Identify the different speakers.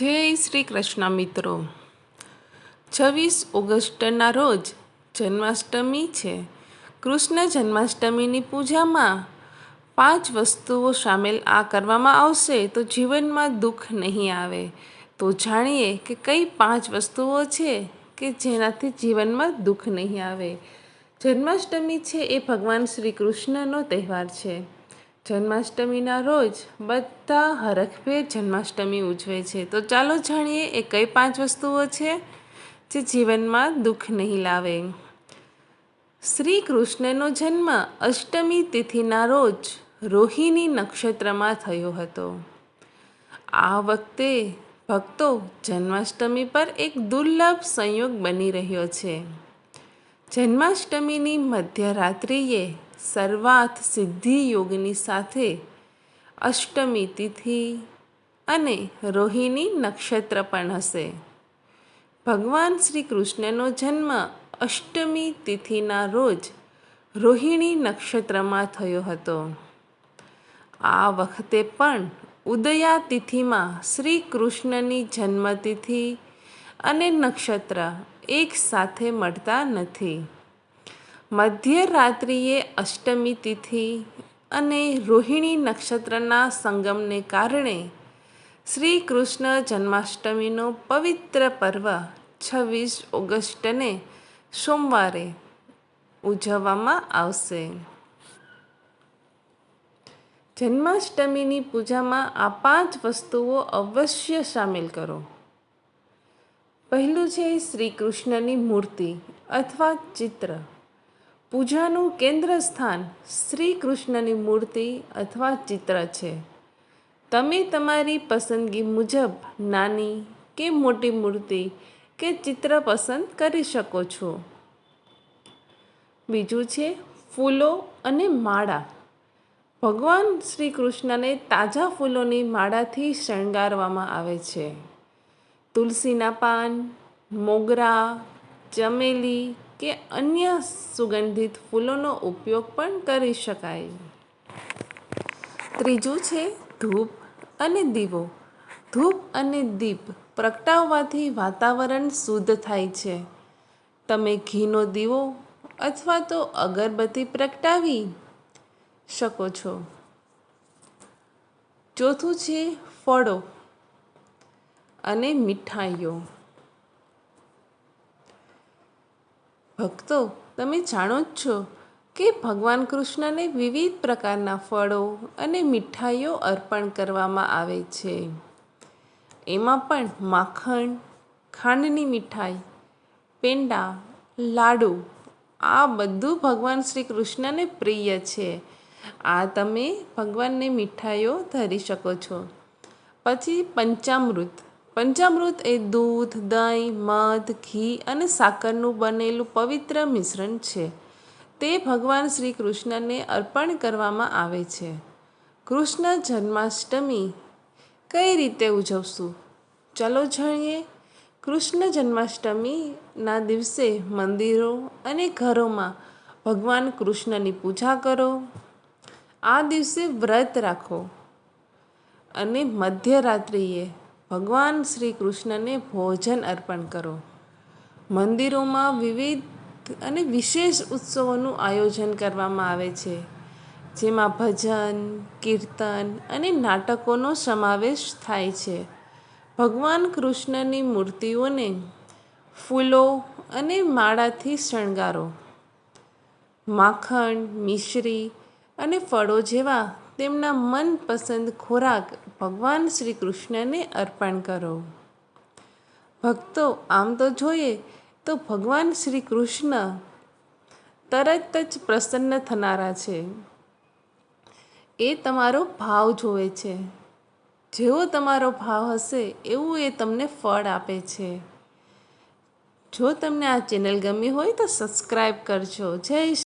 Speaker 1: જય શ્રી કૃષ્ણ મિત્રો. છવ્વીસ ઓગસ્ટના રોજ જન્માષ્ટમી છે. કૃષ્ણ જન્માષ્ટમીની પૂજામાં પાંચ વસ્તુઓ સામેલ આ કરવામાં આવશે તો જીવનમાં દુઃખ નહીં આવે. તો જાણીએ કે કઈ પાંચ વસ્તુઓ છે કે જેનાથી જીવનમાં દુઃખ નહીં આવે. જન્માષ્ટમી છે એ ભગવાન શ્રી કૃષ્ણનો તહેવાર છે. જન્માષ્ટમીના રોજ બધા હરખભેર જન્માષ્ટમી ઉજવે છે. તો ચાલો જાણીએ એ કઈ પાંચ વસ્તુઓ છે જે જીવનમાં દુઃખ નહીં લાવે. શ્રી કૃષ્ણનો જન્મ અષ્ટમી તિથિના રોજ રોહિણી નક્ષત્રમાં થયો હતો. આ વખતે ભક્તો જન્માષ્ટમી પર એક દુર્લભ સંયોગ બની રહ્યો છે. જન્માષ્ટમીની મધ્યરાત્રિએ સર્વાર્થ સિદ્ધિ યોગની સાથે અષ્ટમી તિથિ અને રોહિણી નક્ષત્ર પણ હશે. ભગવાન શ્રી કૃષ્ણનો જન્મ અષ્ટમી તિથિના રોજ રોહિણી નક્ષત્રમાં થયો હતો. આ વખતે પણ ઉદયા તિથિમાં શ્રી કૃષ્ણની જન્મતિથિ અને નક્ષત્ર એક સાથે મળતા નથી. મધ્યરાત્રિએ અષ્ટમી તિથિ અને રોહિણી નક્ષત્રના સંગમને કારણે શ્રી કૃષ્ણ જન્માષ્ટમીનો પવિત્ર પર્વ છવ્વીસ ઓગસ્ટને સોમવારે ઉજવવામાં આવશે. જન્માષ્ટમીની પૂજામાં આ પાંચ વસ્તુઓ અવશ્ય સામેલ કરો. પહેલું છે શ્રી કૃષ્ણની મૂર્તિ અથવા ચિત્ર. પૂજાનું કેન્દ્ર સ્થાન શ્રી કૃષ્ણની મૂર્તિ અથવા ચિત્ર છે. તમે તમારી પસંદગી મુજબ નાની કે મોટી મૂર્તિ કે ચિત્ર પસંદ કરી શકો છો. બીજું છે ફૂલો અને માળા. ભગવાન શ્રી કૃષ્ણને તાજા ફૂલોની માળાથી શણગારવામાં આવે છે. તુલસીના પાન, મોગરા, ચમેલી કે અન્ય સુગંધિત ફૂલોનો ઉપયોગ પણ કરી શકાય. ત્રીજું છે ધૂપ અને દીવો. ધૂપ અને દીપ પ્રગટાવવાથી વાતાવરણ શુદ્ધ થાય છે. તમે ઘીનો દીવો અથવા તો અગરબત્તી પ્રગટાવી શકો છો. ચોથું છે ફળો અને મીઠાઈઓ. ભક્તો, તમે જાણો જ છો કે ભગવાન કૃષ્ણને વિવિધ પ્રકારના ફળો અને મીઠાઈઓ અર્પણ કરવામાં આવે છે. એમાં પણ માખણ, ખાંડની મીઠાઈ, પેંડા, લાડુ, આ બધું ભગવાન શ્રી કૃષ્ણને પ્રિય છે. આ તમે ભગવાનને મીઠાઈઓ ધરી શકો છો. પછી પંચામૃત. પંચામૃત એ દૂધ, દહીં, મધ, ઘી અને સાકરનું બનેલું પવિત્ર મિશ્રણ છે. તે ભગવાન શ્રી કૃષ્ણને અર્પણ કરવામાં આવે છે. કૃષ્ણ જન્માષ્ટમી કઈ રીતે ઉજવશું? ચાલો જાણીએ. કૃષ્ણ જન્માષ્ટમીના દિવસે મંદિરો અને ઘરોમાં ભગવાન કૃષ્ણની પૂજા કરો. આ દિવસે વ્રત રાખો. અને મધ્યરાત્રિએ ભગવાન શ્રી કૃષ્ણને ભોજન અર્પણ કરો. મંદિરોમાં વિવિધ અને વિશેષ ઉત્સવોનું આયોજન કરવામાં આવે છે. જેમાં ભજન, કીર્તન અને નાટકોનો સમાવેશ થાય છે. ભગવાન કૃષ્ણની મૂર્તિઓને ફૂલો અને માળાથી શણગારો. માખણ, મિશ્રી અને ફળો જેવા તેમના મનપસંદ ખોરાક ભગવાન શ્રી કૃષ્ણને અર્પણ કરો. ભક્તો, આમ તો જોઈએ તો ભગવાન શ્રી કૃષ્ણ તરત જ પ્રસન્ન થનારા છે. એ તમારો ભાવ જોવે છે. જેવો તમારો ભાવ હશે, એવું એ તમને ફળ આપે છે. જો તમને આ ચેનલ ગમી હોય તો સબસ્ક્રાઈબ કરજો. જય